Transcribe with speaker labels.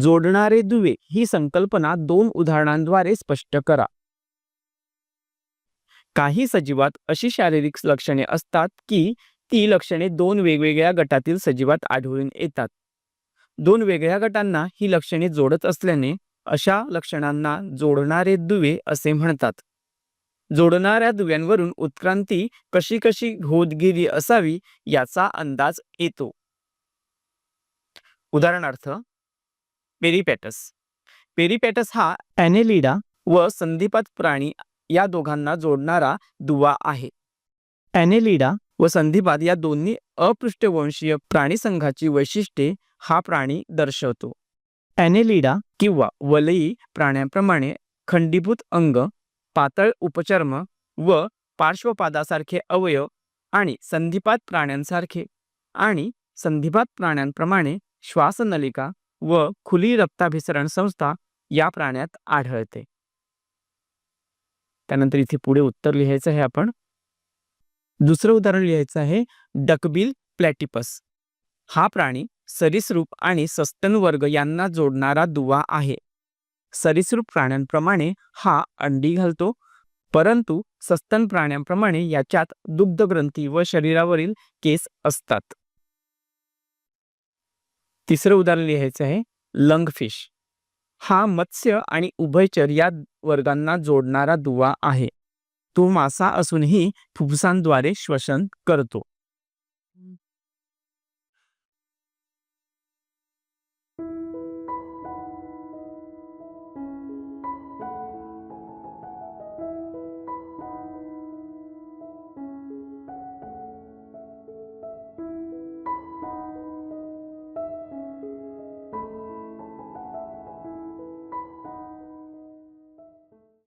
Speaker 1: जोडणारे दुवे ही संकल्पना दोन उदाहरणांद्वारे स्पष्ट करा. काही सजीवात अशी शारीरिक लक्षणे असतात की ती लक्षणे दोन वेगवेगळ्या गटातील सजीवात आढळून येतात. दोन वेगळ्या गटांना ही लक्षणे जोडत असल्याने अशा लक्षणांना जोडणारे दुवे असे म्हणतात. जोडणाऱ्या दुव्यांवरून उत्क्रांती कशी कशी होत गेली असावी याचा अंदाज येतो. उदाहरणार्थ पेरिपॅटस. पेरिपॅटस हा ॲनेलिडा व संधिपात प्राणी या दोघांना जोडणारा दुवा आहे. ॲनेलिडा व संधिपात या दोन्ही अपृष्ठवंशीय प्राणीसंघाची वैशिष्ट्ये हा प्राणी दर्शवतो. ॲनेलिडा किंवा वलयी प्राण्यांप्रमाणे खंडीभूत अंग पातळ उपचर्म व पार्श्वपादासारखे अवयव आणि संधिपात प्राण्यांसारखे आणि संधिपात प्राण्यांप्रमाणे श्वासनलिका व खुली रक्ताभिसरण संस्था या प्राण्यात आढळते. त्यानंतर इथे पुढे उत्तर लिहायचं आहे आपण. दुसरं उदाहरण लिहायचं आहे डकबिल प्लॅटिपस. हा प्राणी सरीसृप आणि सस्तन वर्ग यांना जोडणारा दुवा आहे. सरीसृप प्राण्यांप्रमाणे हा अंडी घालतो परंतु सस्तन प्राण्यांप्रमाणे याच्यात दुग्धग्रंथी व शरीरावरील केस असतात. तिसरं उदाहरण लिहायचं आहे लंगफिश हा मत्स्य आणि उभयचर या वर्गांना जोडणारा दुवा आहे. तो मासा असूनही फुफ्फुसांद्वारे श्वसन करतो.